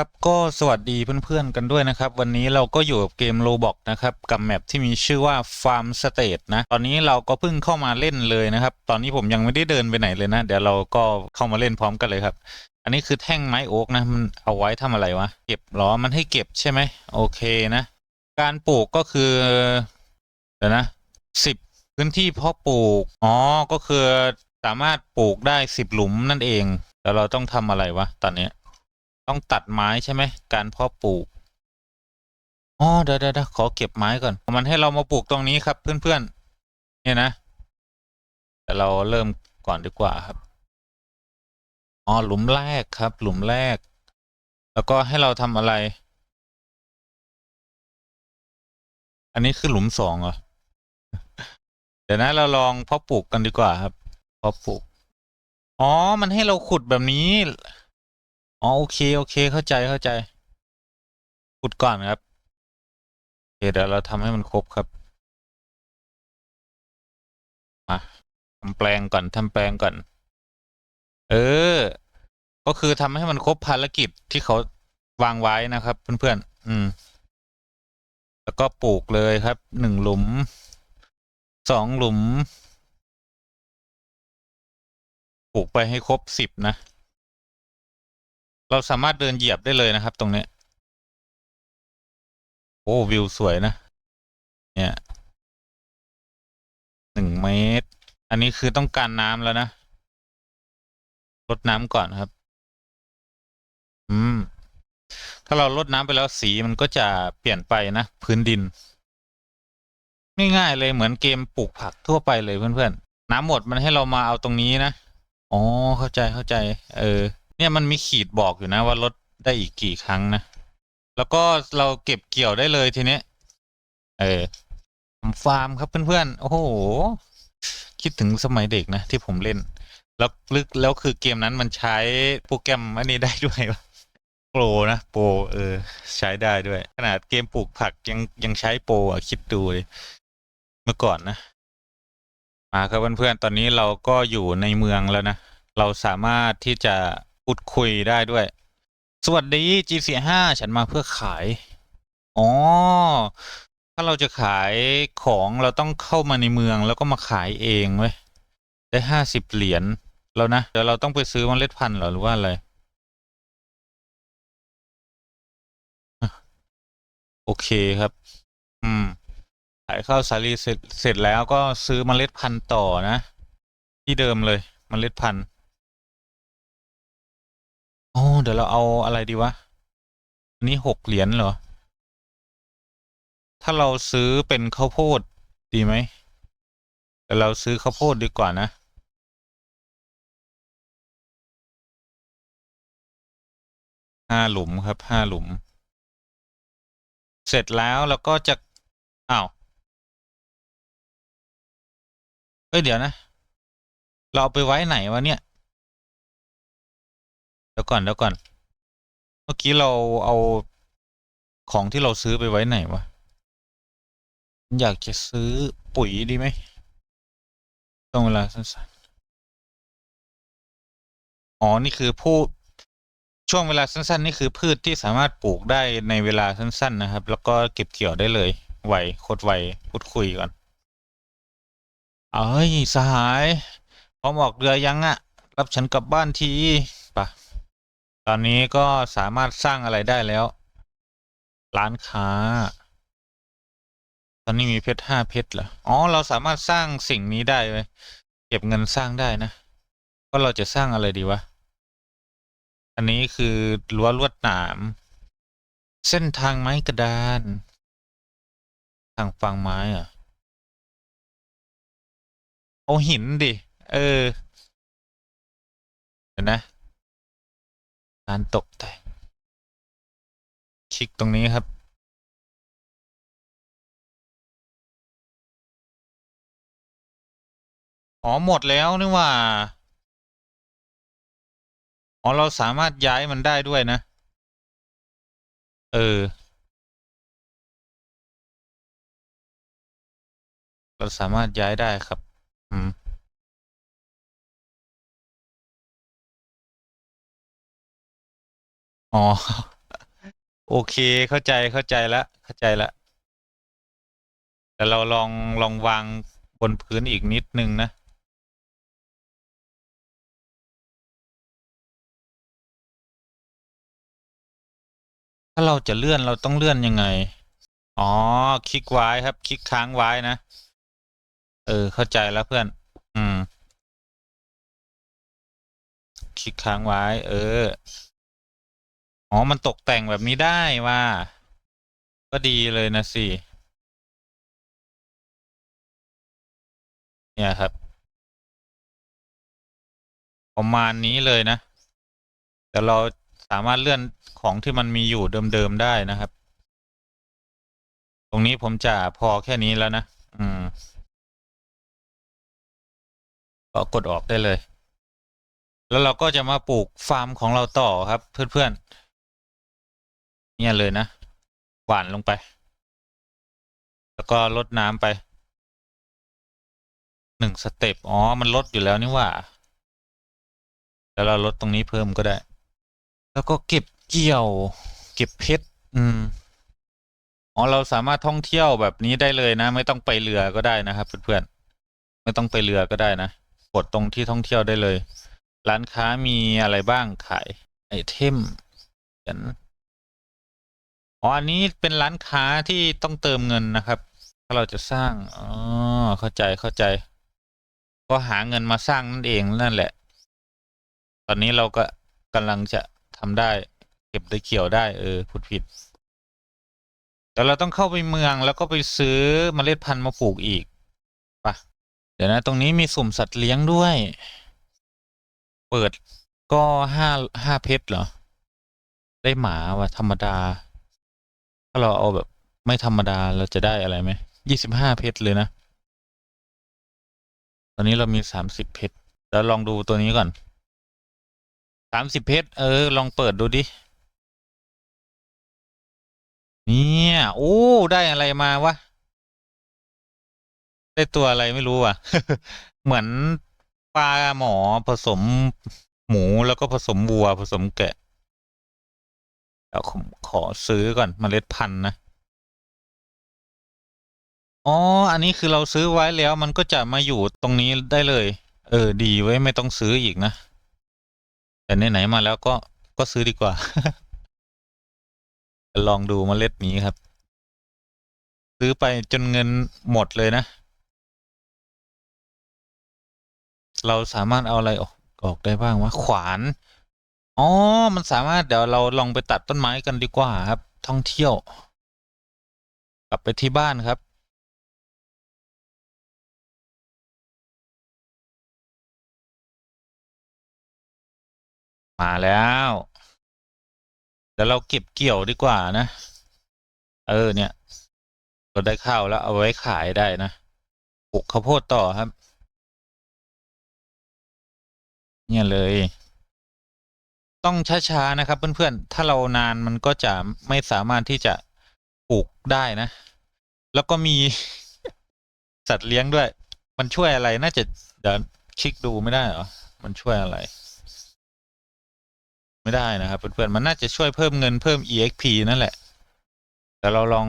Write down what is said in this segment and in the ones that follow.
ครับก็สวัสดีเพื่อนๆกันด้วยนะครับ วันนี้เราก็อยู่กับเกมโ o บอกนะครับ กับแมปที่มีชื่อว่า Farm State นะ ตอนนี้เราก็เพิ่งเข้ามาเล่นเลยนะครับ ตอนนี้ผมยังไม่ได้เดินไปไหนเลยนะ เดี๋ยวเราก็เข้ามาเล่นพร้อมกันเลยครับ อันนี้คือแท่งไม้โอ๊กนะ มันเอาไว้ทำอะไรวะ เก็บหรอ มันให้เก็บใช่ไหม โอเคนะ การปลูกก็คือ เดี๋ยวนะสิบพื้นที่เพาะปลูก อ๋อ ก็คือสามารถปลูกได้สิบหลุมนั่นเอง แล้วเราต้องทำอะไรวะ ตอนเนี้ย ต้องตัดไม้ใช่ไหมการเพาะปลูกอ๋อเดี๋ยวเดี๋ยวเดี๋ยวขอเก็บไม้ก่อน มันให้เรามาปลูกตรงนี้ครับ เพื่อนๆเนี่ยนะแต่เราเริ่มก่อนดีกว่าครับอ๋อหลุมแรกครับ หลุมแรก แล้วก็ให้เราทำอะไร อันนี้คือหลุมสองเหรอเดี๋ยวนะเราลองเพาะปลูกกันดีกว่าครับเพาะปลูกอ๋อมันให้เราขุดแบบนี้ อ๋อโอเคโอเคเข้าใจเข้าใจขุดก่อนครับเคเดี๋ยวเราทำให้มันครบครับมาทำแปลงก่อนทำแปลงก่อน เออ ก็คือทำให้มันครบภารกิจที่เขาวางไว้นะครับ เพื่อนๆอืม แล้วก็ปลูกเลยครับหนึ่งหลุมสองหลุม ปลูกไปให้ครบสิบนะ เราสามารถเดินเหยียบได้เลยนะครับ ตรงนี้ โอ้ วิวสวยนะ เนี่ยหนึ่งเมตร อันนี้คือต้องการน้ำแล้วนะลดน้ำก่อนครับ อืม ถ้าเราลดน้ำไปแล้วสีมันก็จะเปลี่ยนไปนะ พื้นดินง่ายๆเลยเหมือนเกมปลูกผักทั่วไปเลยเพื่อนๆ น้ำหมดมันให้เรามาเอาตรงนี้นะ อ๋อ เข้าใจเข้าใจ เออ เนี่ยมันมีขีดบอกอยู่นะว่าลดได้อีกกี่ครั้งนะ แล้วก็เราเก็บเกี่ยวได้เลยทีเนี้ย เออทำฟาร์มครับเพื่อนๆ โอ้โห คิดถึงสมัยเด็กนะ ที่ผมเล่น แล้วลึกแล้วคือเกมนั้นมันใช้โปรแกรมอันนี้ได้ด้วยโปรนะโปรเออ ใช้ได้ด้วย ขนาดเกมปลูกผักยังยังใช้โปรอะคิดดูเลยเมื่อก่อนนะมาครับเพื่อนๆ ตอนนี้เราก็อยู่ในเมืองแล้วนะ เราสามารถที่จะ พูดคุยได้ด้วย สวัสดี G45 ฉันมาเพื่อขาย อ๋อ ถ้าเราจะขายของเราต้องเข้ามาในเมืองแล้วก็มาขายเองเว้ย ได้ห้าสิบเหรียญแล้วนะ เดี๋ยวเราต้องไปซื้อเมล็ดพันธุ์หรอหรือว่าอะไร โอเคครับ อืม ขายข้าวสาลีเสร็จเสร็จแล้วก็ซื้อเมล็ดพันธุ์ต่อนะ ที่เดิมเลยเมล็ดพันธุ์ อ๋อเดี๋ยวเราเอาอะไรดีวะ อันนี้หกเหรียญเหรอ ถ้าเราซื้อเป็นข้าวโพดดีไหม แต่เราซื้อข้าวโพดดีกว่านะ ห้าหลุมครับห้าหลุม เสร็จแล้วเราก็จะ อ้าว เอ้ย เดี๋ยวนะ เราเอาไปไว้ไหนวะเนี่ย เดี๋ยวก่อนเดี๋ยวก่อน เมื่อกี้เราเอาของที่เราซื้อไปไว้ไหนวะ อยากจะซื้อปุ๋ยดีไหมต้องเวลาสั้นๆ อ๋อ นี่คือผู้ช่วงเวลาสั้น ๆ นี่คือพืชที่สามารถปลูกได้ในเวลาสั้น ๆ นะครับ แล้วก็เก็บเกี่ยวได้เลยไวโคตรไวพูดคุยก่อน เอ้ยสหายพร้อมออกเรือยังอะรับฉันกลับบ้านทีปะ ตอนนี้ก็สามารถสร้างอะไรได้แล้ว ร้านค้า ตอนนี้มีเพชรห้าเพชรเหรอ อ๋อ เราสามารถสร้างสิ่งนี้ได้เว้ยเก็บเงินสร้างได้นะว่าเราจะสร้างอะไรดีวะ อันนี้คือรั้วลวดหนาม เส้นทางไม้กระดาน ทางฟังไม้เหรอะเอาหินดิ เออ เห็นนะ การตกแต่ง คลิกตรงนี้ครับ อ๋อ หมดแล้วนี่ว่า อ๋อ เราสามารถย้ายมันได้ด้วยนะ เออ เราสามารถย้ายได้ครับ อืม อ๋อ โอเคเข้าใจเข้าใจละเข้าใจละแต่เราลองลองวางบนพื้นอีกนิดนึงนะถ้าเราจะเลื่อนเราต้องเลื่อนยังไง อ๋อ คลิกไว้ครับ คลิกค้างไว้นะ เออ เข้าใจแล้วเพื่อน อืม คลิกค้างไว้ เออ อ๋อ มันตกแต่งแบบนี้ได้ว่า ก็ดีเลยนะสิ เนี่ยครับ ประมาณนี้เลยนะ แต่เราสามารถเลื่อนของที่มันมีอยู่เดิม ๆ ได้นะครับ ตรงนี้ผมจะพอแค่นี้แล้วนะ อืม ก็กดออกได้เลย แล้วเราก็จะมาปลูกฟาร์มของเราต่อครับเพื่อน ๆ เนี่ยเลยนะ หวานลงไป แล้วก็ลดน้ำไปหนึ่งสเต็ปอ๋อ มันลดอยู่แล้วนี่ว่า แล้วเราลดตรงนี้เพิ่มก็ได้ แล้วก็เก็บเกี่ยว เก็บเพชรอืมอ๋อเราสามารถท่องเที่ยวแบบนี้ได้เลยนะ ไม่ต้องไปเรือก็ได้นะครับเพื่อนๆไม่ต้องไปเรือก็ได้นะกดตรงที่ท่องเที่ยวได้เลย ร้านค้ามีอะไรบ้างขายไอเทมกัน อ๋อ อันนี้เป็นร้านค้าที่ต้องเติมเงินนะครับ ถ้าเราจะสร้าง อ๋อ เข้าใจเข้าใจ ก็หาเงินมาสร้างนั่นเองนั่นแหละ ตอนนี้เราก็กำลังจะทำได้ เก็บได้เกี่ยวได้ เออพูดผิด แต่เราต้องเข้าไปเมืองแล้วก็ไปซื้อเมล็ดพันธุ์มาปลูกอีกปะเดี๋ยวนะ ตรงนี้มีสุ่มสัตว์เลี้ยงด้วย เปิดก็ห้าห้าเพชรเหรอ ได้หมาว่ะธรรมดาาเราเอาแบบไม่ธรรมดาเราจะได้อะไรไหมยี่สิบห้าเพชรเลยนะ ตอนนี้เรามีสามสิบเพชรแล้วลองดูตัวนี้ก่อนสามสิบเพชรเออ ลองเปิดดูดิ เนี่ย โอ้ ได้อะไรมาวะ ได้ตัวอะไรไม่รู้อะ เหมือนปลาหมอผสมหมูแล้วก็ผสมวัวผสมแกะ ดี๋ยวผมขอซื้อก่อนเมล็ดพันธุ์นะ อ๋อ อันนี้คือเราซื้อไว้แล้วมันก็จะมาอยู่ตรงนี้ได้เลย เออ ดีไว้ไม่ต้องซื้ออีกนะ แต่ไหนๆมาแล้วก็ก็ซื้อดีกว่า ลองดูเมล็ดนี้ครับ ซื้อไปจนเงินหมดเลยนะ เราสามารถเอาอะไรออกออกได้บ้างวะขวาน อ๋อ มันสามารถเดี๋ยวเราลองไปตัดต้นไม้กันดีกว่าครับ ท่องเที่ยว กลับไปที่บ้านครับ มาแล้วเดี๋ยวเราเก็บเกี่ยวดีกว่านะ เออเนี่ยเราได้ข้าวแล้วเอาไว้ขายได้นะปลูกข้าวโพดต่อครับ เนี่ยเลย ต้องช้าๆนะครับ เพื่อนๆ ถ้าเรานานมันก็จะไม่สามารถที่จะปลูกได้นะ แล้วก็มีสัตว์เลี้ยงด้วย มันช่วยอะไรน่าจะเดี๋ยวคลิกดูไม่ได้เหรอ มันช่วยอะไร ไม่ได้นะครับ เพื่อนๆ มันน่าจะช่วยเพิ่มเงินเพิ่ม exp นั่นแหละ แต่เราลอง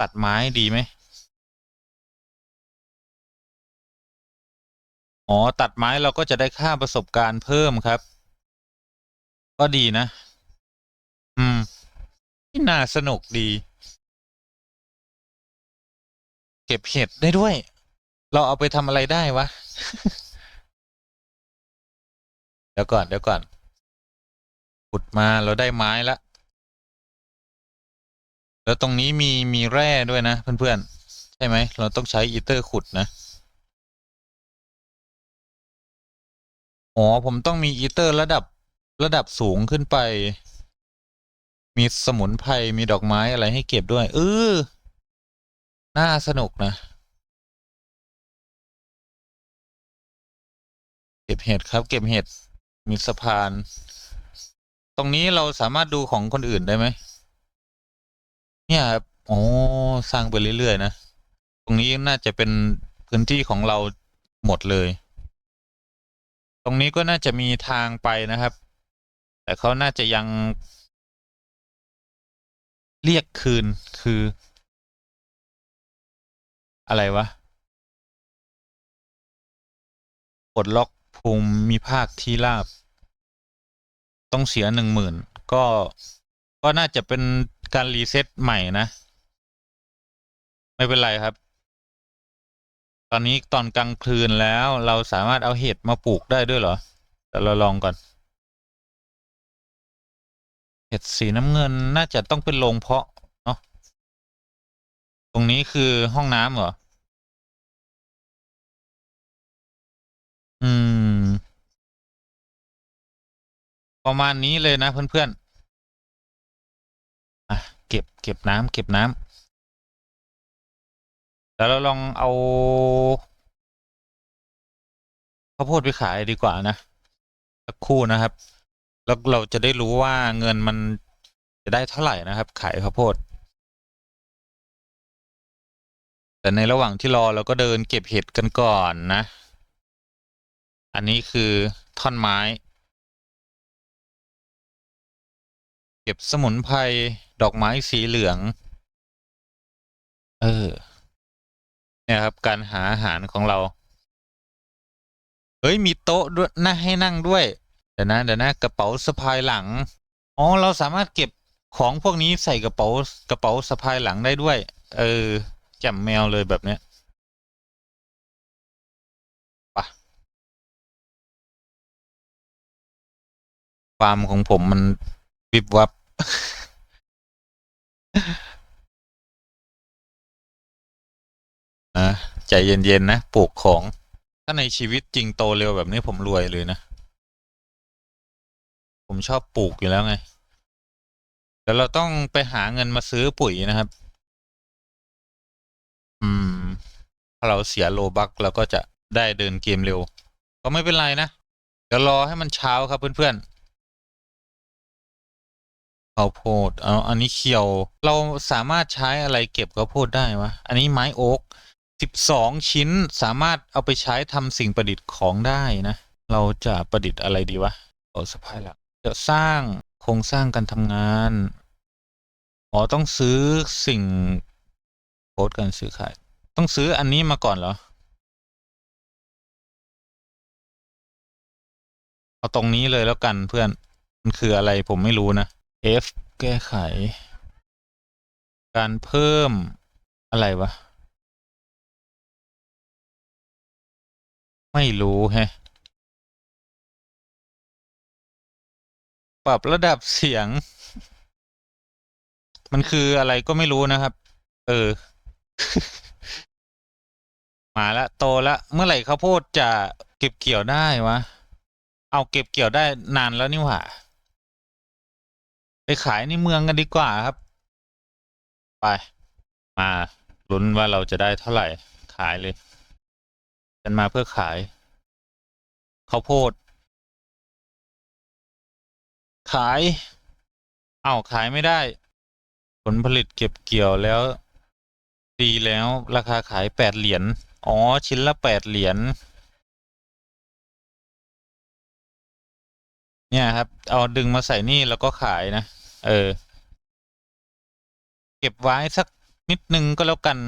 ตัดไม้ดีไหมอ๋อ ตัดไม้เราก็จะได้ค่าประสบการณ์เพิ่มครับ ก็ดีนะ อืมนี่น่าสนุกดี เก็บเห็ดได้ด้วย เราเอาไปทำอะไรได้วะ เดี๋ยวก่อนเดี๋ยวก่อนขุดมาเราได้ไม้ละ แล้วตรงนี้มีมีแร่ด้วยนะเพื่อนๆ ใช่ไหม เราต้องใช้อีเตอร์ขุดนะอ๋อผมต้องมีอีเตอร์ระดับ ระดับสูงขึ้นไป มีสมุนไพรมีดอกไม้อะไรให้เก็บด้วย เออ น่าสนุกนะ เก็บเห็ดครับ เก็บเห็ด มีสะพาน ตรงนี้เราสามารถดูของคนอื่นได้ไหม เนี่ยครับโอ้สร้างไปเรื่อยๆนะ ตรงนี้น่าจะเป็นพื้นที่ของเราหมดเลย ตรงนี้ก็น่าจะมีทางไปนะครับ แต่เขาน่าจะยังเรียกคืนคือ อะไรวะปลดล็อกภูมิภาคที่ราบ ต้องเสียหนึ่งหมื่นก็ก็น่าจะเป็นการรีเซ็ตใหม่นะ ไม่เป็นไรครับ ตอนนี้ตอนกลางคืนแล้วเราสามารถเอาเห็ดมาปลูกได้ด้วยเหรอแต่เราลองก่อน เห็ดสีน้ำเงินน่าจะต้องเป็นโรงเพาะเนาะตรงนี้คือห้องน้ำเหรอ อืม ประมาณนี้เลยนะเพื่อนๆอะเก็บเก็บน้ำเก็บน้ำแล้วเราลองเอาข้าวโพดไปขายดีกว่านะสักคู่นะครับ แล้วเราจะได้รู้ว่าเงินมันจะได้เท่าไหร่นะครับ ขายข้าวโพด แต่ในระหว่างที่รอเราก็เดินเก็บเห็ดกันก่อนนะ อันนี้คือท่อนไม้ เก็บสมุนไพรดอกไม้สีเหลือง เออ เนี่ยครับการหาอาหารของเรา เฮ้ย มีโต๊ะด้วยน่าให้นั่งด้วย เดี๋ยวนะเดี๋ยวนะกระเป๋าสะพายหลังอ๋อเราสามารถเก็บของพวกนี้ใส่กระเป๋ากระเป๋าสะพายหลังได้ด้วย เออแจมแมวเลยแบบเนี้ยปะฟาร์มของผมมันวิบวับอะใจเย็น ๆ นะปลูกของ ถ้าในชีวิตจริงโตเร็วแบบนี้ผมรวยเลยนะ ผมชอบปลูกอยู่แล้วไงเดี๋ยวเราต้องไปหาเงินมาซื้อปุ๋ยนะครับ อืม ถ้าเราเสียโลบักเราก็จะได้เดินเกมเร็ว ก็ไม่เป็นไรนะ เดี๋ยวรอให้มันเช้าครับเพื่อนๆข้าวโพด เอาอันนี้เขียว เราสามารถใช้อะไรเก็บข้าวโพดได้วะ อันนี้ไม้โอ๊กสิบสองชิ้นสามารถเอาไปใช้ทำสิ่งประดิษฐ์ของได้นะ เราจะประดิษฐ์อะไรดีวะโอ้สะพายหลัก จะสร้างโครงสร้างการทำงาน อ๋อ ต้องซื้อสิ่งโค้ดการซื้อขาย ต้องซื้ออันนี้มาก่อนเหรอ เอาตรงนี้เลยแล้วกันเพื่อน มันคืออะไรผมไม่รู้นะ F แก้ไข การเพิ่มอะไรวะ ไม่รู้แฮะ ปรับระดับเสียง มันคืออะไรก็ไม่รู้นะครับ เออ มาละโตละเมื่อไหร่ข้าวโพดจะเก็บเกี่ยวได้วะ เอาเก็บเกี่ยวได้นานแล้วนี่หว่า ไปขายในเมืองกันดีกว่าครับ ไป มาลุ้นว่าเราจะได้เท่าไหร่ ขายเลยฉันมาเพื่อขายข้าวโพด ขาย เอ้าขายไม่ได้ ผลผลิตเก็บเกี่ยวแล้ว ดีแล้วราคาขายแปดเหรียญ อ๋อ ชิ้นละแปดเหรียญ เนี่ยครับ เอาดึงมาใส่นี่แล้วก็ขายนะ เออ เก็บไว้สักนิดนึงก็แล้วกัน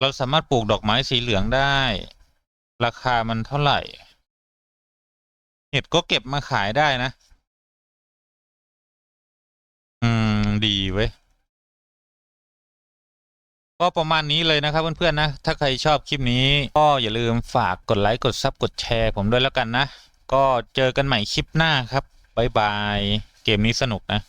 เราสามารถปลูกดอกไม้สีเหลืองได้ ราคามันเท่าไหร่ เห็ดก็เก็บมาขายได้นะ อืม ดีเว้ย ก็ประมาณนี้เลยนะครับเพื่อนๆนะ ถ้าใครชอบคลิปนี้ ก็อย่าลืมฝากกดไลค์ กดซับกดแชร์ผมด้วยแล้วกันนะ ก็เจอกันใหม่คลิปหน้าครับ บ๊ายบาย เกมนี้สนุกนะ